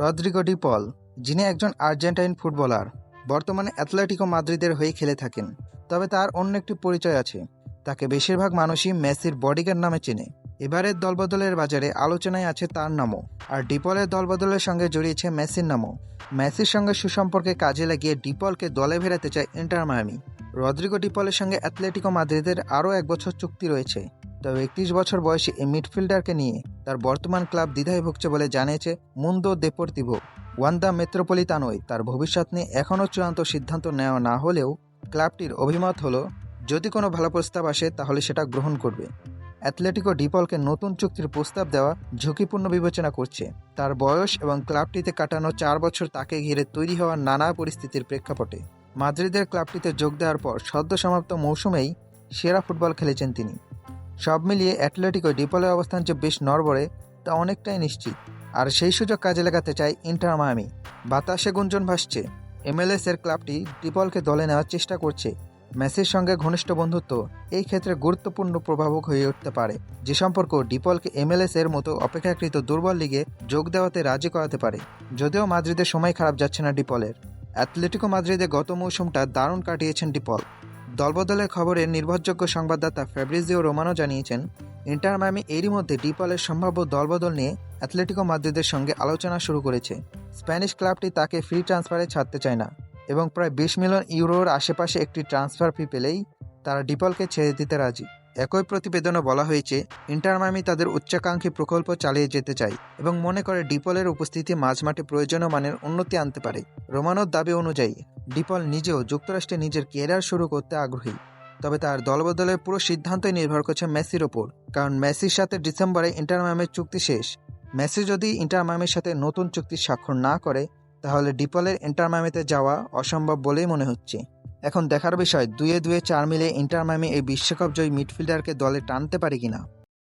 Rodrigo De Paul যিনি একজন Argentine footballer, বর্তমানে অ্যাথলেটিকো মাদ্রিদের হয়ে খেলে থাকেন। তবে তার অন্য একটি পরিচয় আছে। তাকে বেশিরভাগ মানুষই মেসির বডিগার্ড নামে চেনে। এবারের দলবদলের বাজারে আলোচনায় আছে তার নামও, আর ডিপলের দলবদলের সঙ্গে জড়িয়েছে মেসির নামও। মেসির সঙ্গে সুসম্পর্কে কাজে লাগিয়ে ডিপলকে দলে ফেরাতে চায় ইন্টার মায়ামি। রদ্রিগো ডিপলের সঙ্গে অ্যাথলেটিকো মাদ্রিদের আরও এক বছর চুক্তি রয়েছে। তবে একত্রিশ বছর বয়সী এই মিডফিল্ডারকে নিয়ে তার বর্তমান ক্লাব দ্বিধায় ভুগছে বলে জানিয়েছে মুন্দো দেপোর্তিভো ওয়ান্দা মেট্রোপলিতানোয় তার ভবিষ্যৎ নিয়ে এখনও চূড়ান্ত সিদ্ধান্ত নেওয়া না হলেও ক্লাবটির অভিমত হলো, যদি কোনো ভালো প্রস্তাব আসে তাহলে সেটা গ্রহণ করবে। অ্যাথলেটিকো ডিপলকে নতুন চুক্তির প্রস্তাব দেওয়া ঝুঁকিপূর্ণ বিবেচনা করছে। তার বয়স এবং ক্লাবটিতে কাটানো চার বছর তাকে ঘিরে তৈরি হওয়া নানা পরিস্থিতির প্রেক্ষাপটে। মাদ্রিদের ক্লাবটিতে যোগ দেওয়ার পর সদ্য সমাপ্ত মৌসুমেই সেরা ফুটবল খেলেছেন তিনি। সব মিলিয়ে অ্যাথলেটিকো ডিপলের অবস্থান যে বেশ নড়বড়ে, তা অনেকটাই নিশ্চিত। আর সেই সুযোগ কাজে লাগাতে চায় ইন্টার মায়ামি। বাতাসে গুঞ্জন ভাসছে। এমএলএস এর ক্লাবটি ডিপলকে দলে নেওয়ার চেষ্টা করছে। মেসির সঙ্গে ঘনিষ্ঠ বন্ধুত্ব এই ক্ষেত্রে গুরুত্বপূর্ণ প্রভাবক হয়ে উঠতে পারে। যে সম্পর্ক ডিপলকে এমএলএস এর মতো অপেক্ষাকৃত দুর্বল লিগে যোগ দেওয়াতে রাজি করাতে পারে। যদিও মাদ্রিদের সময় খারাপ যাচ্ছে না ডিপলের। অ্যাথলেটিকো মাদ্রিদে গত মৌসুমটা দারুণ কাটিয়েছেন ডিপল। দলবদলের খবরে নির্ভরযোগ্য সংবাদদাতা ফ্যাব্রিজিও রোমানো জানিয়েছেন, ইন্টার মায়ামি এরই মধ্যে ডিপলের সম্ভাব্য দলবদল নিয়ে অ্যাথলেটিকো মাদ্রিদের সঙ্গে আলোচনা শুরু করেছে। স্প্যানিশ ক্লাবটি তাকে ফ্রি ট্রান্সফারে ছাড়তে চায় না এবং প্রায় বিশ মিলিয়ন ইউরোর আশেপাশে একটি ট্রান্সফার ফি পেলেই তারা ডিপলকে ছেড়ে দিতে রাজি। একই প্রতিবেদনে বলা হয়েছে, ইন্টার মায়ামি তাদের উচ্চাকাঙ্ক্ষী প্রকল্প চালিয়ে যেতে চায় এবং মনে করে ডিপলের উপস্থিতি মাঝমাঠে প্রয়োজনীয় মানের উন্নতি আনতে পারে। রোমানোর দাবি অনুযায়ী, ডিপল নিজেও যুক্তরাষ্ট্রে নিজের কেরিয়ার শুরু করতে আগ্রহী, তবে তার দলবদলের পুরো সিদ্ধান্তই নির্ভর করছে মেসির ওপর, কারণ মেসির সাথে ডিসেম্বরে ইন্টার মায়ামির চুক্তি শেষ। মেসি যদি ইন্টার মায়ামির সাথে নতুন চুক্তি স্বাক্ষর না করে, তাহলে ডিপলের ইন্টার মায়ামিতে যাওয়া অসম্ভব বলেই মনে হচ্ছে। এখন দেখার বিষয়, দুয়ে দুয়ে চার মিলে ইন্টার মায়ামি এই বিশ্বকাপ জয়ী মিডফিল্ডারকে দলে টানতে পারে কিনা?